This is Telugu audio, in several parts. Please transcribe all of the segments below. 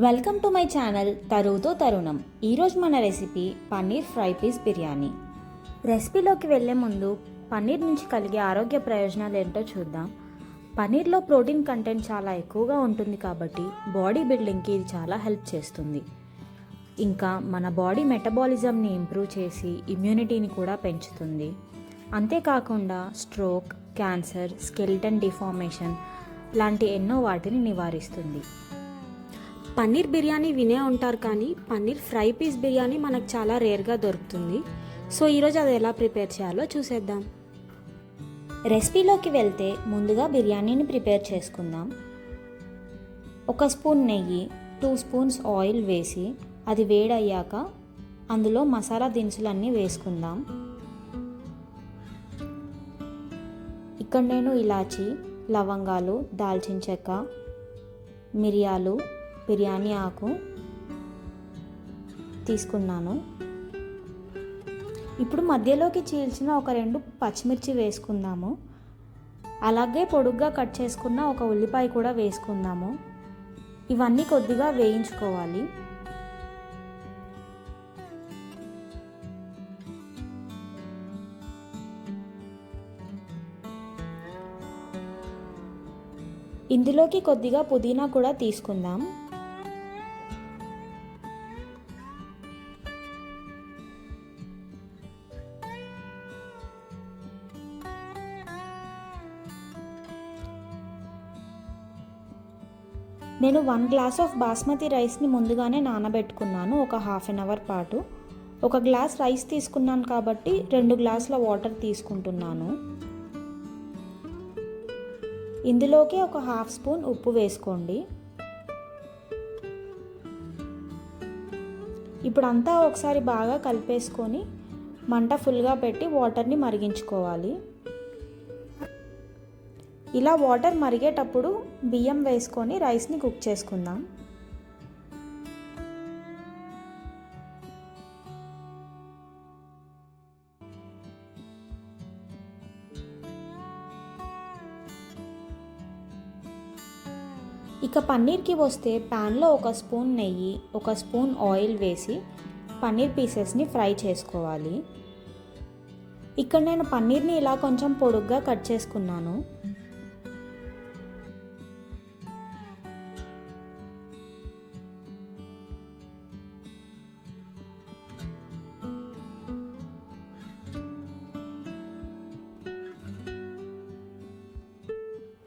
వెల్కమ్ టు మై ఛానల్ తరువుతో తరుణం. ఈరోజు మన recipe paneer fry piece biryani. రెసిపీలోకి వెళ్ళే ముందు పన్నీర్ నుంచి కలిగే ఆరోగ్య ప్రయోజనాలు ఏంటో చూద్దాం. పన్నీర్లో ప్రోటీన్ కంటెంట్ చాలా ఎక్కువగా ఉంటుంది కాబట్టి బాడీ బిల్డింగ్కి ఇది చాలా హెల్ప్ చేస్తుంది. ఇంకా మన బాడీ మెటబాలిజంని ఇంప్రూవ్ చేసి ఇమ్యూనిటీని కూడా పెంచుతుంది. అంతేకాకుండా స్ట్రోక్ క్యాన్సర్ స్కెల్టన్ డిఫార్మేషన్ లాంటి ఎన్నో వాటిని నివారిస్తుంది. పన్నీర్ బిర్యానీ వినే ఉంటారు కానీ పన్నీర్ ఫ్రై పీస్ బిర్యానీ మనకు చాలా రేర్గా దొరుకుతుంది. సో ఈరోజు అది ఎలా ప్రిపేర్ చేయాలో చూసేద్దాం. రెసిపీలోకి వెళ్తే ముందుగా బిర్యానీని ప్రిపేర్ చేసుకుందాం. ఒక స్పూన్ నెయ్యి టూ స్పూన్స్ ఆయిల్ వేసి అది వేడయ్యాక అందులో మసాలా దినుసులన్నీ వేసుకుందాం. ఇక్కడ నేను ఇలాచి లవంగాలు దాల్చిన చెక్క మిరియాలు బిర్యానీ ఆకు తీసుకున్నాను. ఇప్పుడు మధ్యలోకి చీల్చిన ఒక రెండు పచ్చిమిర్చి వేసుకుందాము. అలాగే పొడుగ్గా కట్ చేసుకున్న ఒక ఉల్లిపాయ కూడా వేసుకుందాము. ఇవన్నీ కొద్దిగా వేయించుకోవాలి. ఇందులోకి కొద్దిగా పుదీనా కూడా తీసుకుందాం. నేను వన్ గ్లాస్ ఆఫ్ బాస్మతి రైస్ని ముందుగానే నానబెట్టుకున్నాను ఒక హాఫ్ అన్ అవర్ పాటు. ఒక గ్లాస్ రైస్ తీసుకున్నాను కాబట్టి రెండు గ్లాసుల వాటర్ తీసుకుంటున్నాను. ఇందులోకి ఒక హాఫ్ స్పూన్ ఉప్పు వేసుకోండి. ఇప్పుడు అంతా ఒకసారి బాగా కలిపేసుకొని మంట ఫుల్గా పెట్టి వాటర్ని మరిగించుకోవాలి. ఇలా వాటర్ మరిగేటప్పుడు బియ్యం వేసుకొని రైస్ని కుక్ చేసుకుందాం. ఇక పన్నీర్కి వస్తే ప్యాన్లో ఒక స్పూన్ నెయ్యి ఒక స్పూన్ ఆయిల్ వేసి పన్నీర్ పీసెస్ని ఫ్రై చేసుకోవాలి. ఇక్కడ నేను పన్నీర్ని ఇలా కొంచెం పొడుగ్గా కట్ చేసుకున్నాను.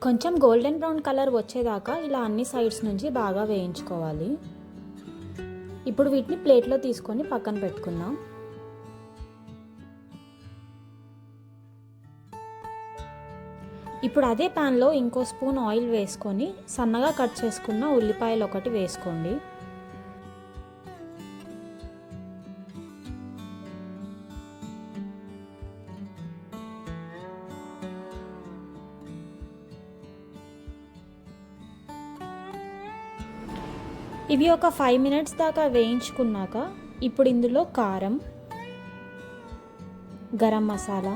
కొంచెం గోల్డెన్ బ్రౌన్ కలర్ వచ్చేదాకా ఇలా అన్ని సైడ్స్ నుంచి బాగా వేయించుకోవాలి. ఇప్పుడు వీటిని ప్లేట్లో తీసుకొని పక్కన పెట్టుకుందాం. ఇప్పుడు అదే ప్యాన్లో ఇంకో స్పూన్ ఆయిల్ వేసుకొని సన్నగా కట్ చేసుకున్న ఉల్లిపాయలు ఒకటి వేసుకోండి. ఇవి ఒక ఫైవ్ మినిట్స్ దాకా వేయించుకున్నాక ఇప్పుడు ఇందులో కారం గరం మసాలా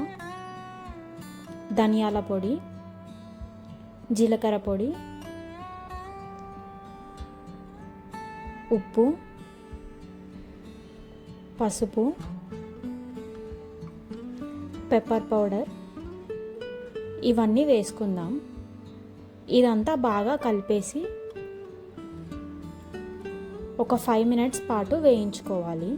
ధనియాల పొడి జీలకర్ర పొడి ఉప్పు పసుపు పెప్పర్ పౌడర్ ఇవన్నీ వేసుకుందాం. ఇదంతా బాగా కలిపేసి ఒక ఫైవ్ మినిట్స్ పాటు వేయించుకోవాలి.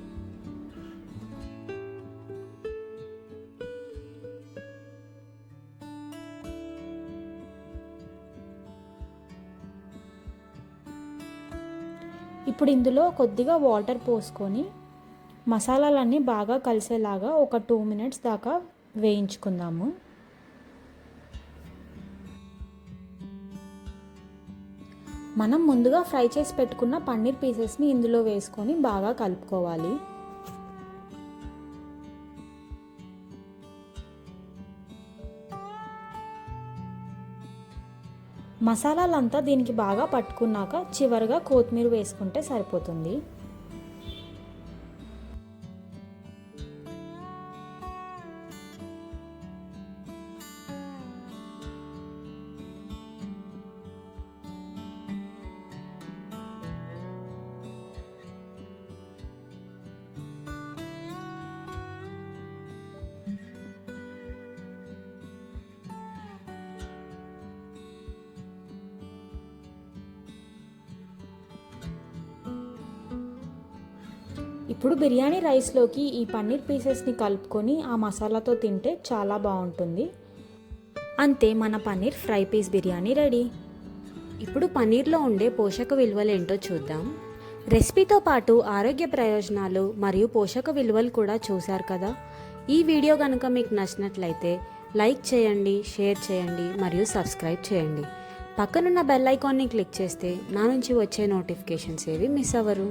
ఇప్పుడు ఇందులో కొద్దిగా వాటర్ పోసుకొని మసాలాలన్నీ బాగా కలిసేలాగా ఒక టూ మినిట్స్ దాకా వేయించుకుందాము. మనం ముందుగా ఫ్రై చేసి పెట్టుకున్న పన్నీర్ పీసెస్ని ఇందులో వేసుకొని బాగా కలుపుకోవాలి. మసాలాలంతా దీనికి బాగా పట్టుకున్నాక చివరిగా కొత్తిమీర వేసుకుంటే సరిపోతుంది. ఇప్పుడు బిర్యానీ రైస్లోకి ఈ పన్నీర్ పీసెస్ని కలుపుకొని ఆ మసాలాతో తింటే చాలా బాగుంటుంది. అంతే మన paneer fry piece biryani ready. ఇప్పుడు పన్నీర్లో ఉండే పోషక విలువలు ఏంటో చూద్దాం. రెసిపీతో పాటు ఆరోగ్య ప్రయోజనాలు మరియు పోషక విలువలు కూడా చూశారు కదా. ఈ వీడియో కనుక మీకు నచ్చినట్లయితే లైక్ చేయండి షేర్ చేయండి మరియు సబ్స్క్రైబ్ చేయండి. పక్కనున్న బెల్ ఐకాన్ని క్లిక్ చేస్తే నా నుంచి వచ్చే నోటిఫికేషన్స్ ఏవి మిస్ అవ్వరు.